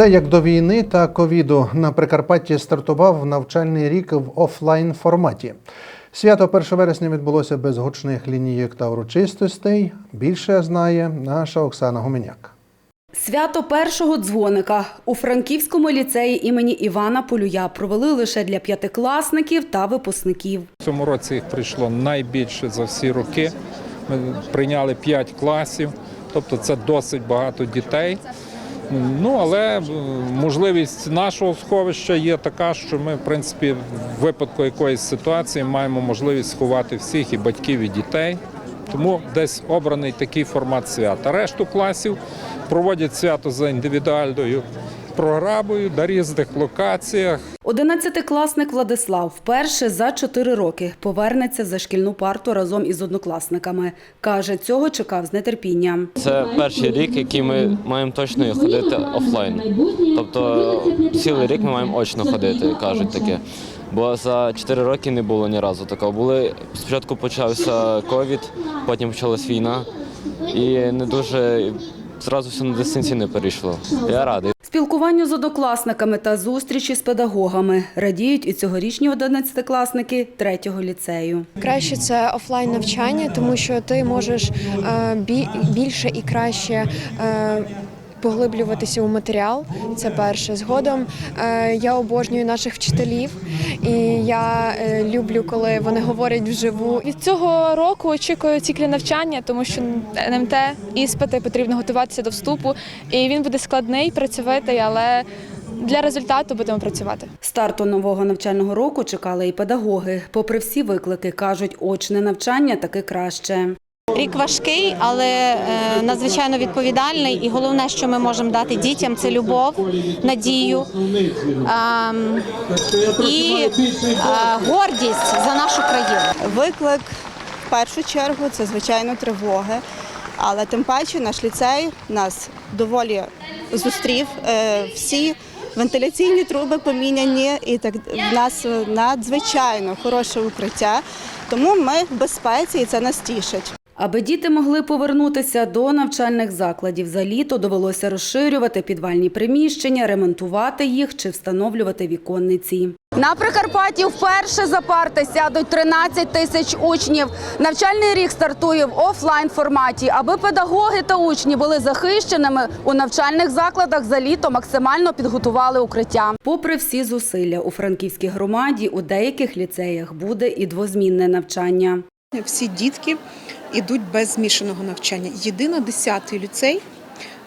Все як до війни та ковіду на Прикарпатті стартував навчальний рік в офлайн форматі. Свято 1 вересня відбулося без гучних лінійок та урочистостей. Більше знає наша Оксана Гуменяк. Свято першого дзвоника у Франківському ліцеї імені Івана Полюя провели лише для п'ятикласників та випускників. В цьому році їх прийшло найбільше за всі роки. Ми прийняли 5 класів, тобто це досить багато дітей. Ну але е, можливість нашого сховища є така, що ми, в принципі, в випадку якоїсь ситуації маємо можливість сховати всіх і батьків, і дітей. Тому десь обраний такий формат свята. Решту класів проводять свято за індивідуальною програмою на різних локаціях. Одинадцятикласник Владислав вперше за чотири роки повернеться за шкільну парту разом із однокласниками. Каже, цього чекав з нетерпінням. Це перший рік, який ми маємо точно ходити офлайн. Тобто цілий рік ми маємо очно ходити, кажуть таке. Бо за 4 роки не було ні разу такого. Були спочатку почався ковід, потім почалась війна, і не дуже зразу все на дистанційне перейшло. Я радий. Спілкування з однокласниками та зустрічі з педагогами радіють і цьогорічні одинадцятикласники третього ліцею. Краще це офлайн навчання, тому що ти можеш е, більше і краще. Поглиблюватися у матеріал, це перше. Згодом е, я обожнюю наших вчителів, і я е, люблю, коли вони говорять вживу. Від цього року очікую циклі навчання, тому що НМТ іспити потрібно готуватися до вступу, і він буде складний, працьовитий, але для результату будемо працювати. Старту нового навчального року чекали і педагоги. Попри всі виклики, кажуть, очне навчання таки краще. Рік важкий, але е, надзвичайно відповідальний. І головне, що ми можемо дати дітям, це любов, надію ем, і е, гордість за нашу країну. Виклик в першу чергу це звичайно тривоги. Але тим паче наш ліцей нас доволі зустрів. Е, Всі вентиляційні труби поміняні, і так в нас надзвичайно хороше укриття. Тому ми в безпеці і це нас тішить. Аби діти могли повернутися до навчальних закладів за літо, довелося розширювати підвальні приміщення, ремонтувати їх чи встановлювати віконниці. На Прикарпатті вперше за парти сядуть 13 тисяч учнів. Навчальний рік стартує в офлайн форматі, аби педагоги та учні були захищеними у навчальних закладах за літо максимально підготували укриття. Попри всі зусилля у франківській громаді, у деяких ліцеях буде і двозмінне навчання. Всі дітки йдуть без змішаного навчання. Єдина 10-й ліцей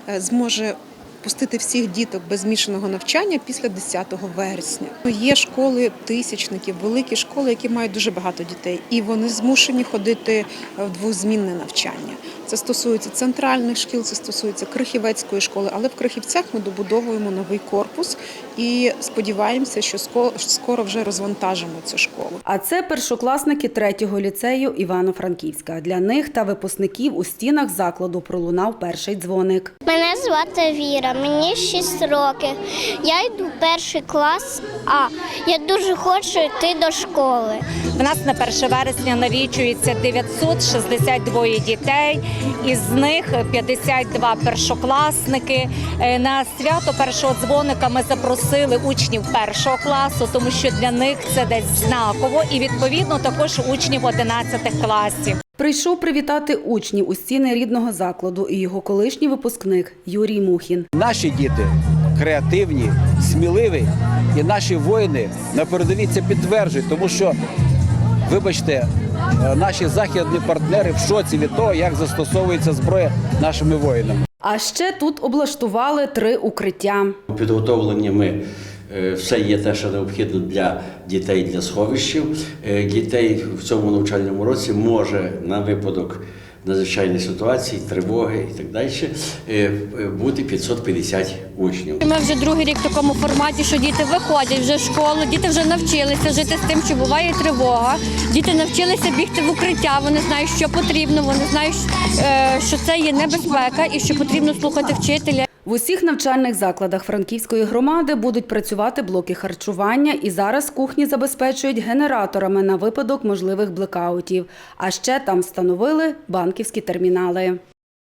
е, зможе пустити всіх діток без змішаного навчання після 10 вересня. Є школи тисячників, великі школи, які мають дуже багато дітей, і вони змушені ходити в двозмінне навчання. Це стосується центральних шкіл, це стосується Крихівецької школи, але в Крихівцях ми добудовуємо новий корпус і сподіваємося, що ско- скоро вже розвантажимо цю школу. А це першокласники третього ліцею Івано-Франківська. Для них та випускників у стінах закладу пролунав перший дзвоник. Мене звати Віра, мені 6 років. Я йду перший клас А. Я дуже хочу йти до школи. В нас на 1 вересня налічується 962 дітей, із них 52 першокласники. Е, На свято першого дзвоника ми запросили учнів першого класу, тому що для них це десь знаково, і відповідно також учнів 11 класів. Прийшов привітати учнів у стіни рідного закладу і його колишній випускник Юрій Мухін. Наші діти креативні, сміливі, і наші воїни на передовій це підтверджують, тому що, вибачте, е, наші західні партнери в шоці від того, як застосовується зброя нашими воїнами. А ще тут облаштували три укриття. Підготовлені ми все є те, що необхідно для дітей для сховищів. Е, Дітей в цьому навчальному році може на випадок надзвичайної ситуації, тривоги і так далі е, е, бути 550 учнів. Ми вже другий рік в такому форматі, що діти виходять вже в школу, діти вже навчилися жити з тим, що буває тривога. Діти навчилися бігти в укриття. Вони знають, що потрібно. Вони знають, е, що це є небезпека і що потрібно слухати вчителя. В усіх навчальних закладах Франківської громади будуть працювати блоки харчування, і зараз кухні забезпечують генераторами на випадок можливих блекаутів. А ще там встановили банківські термінали.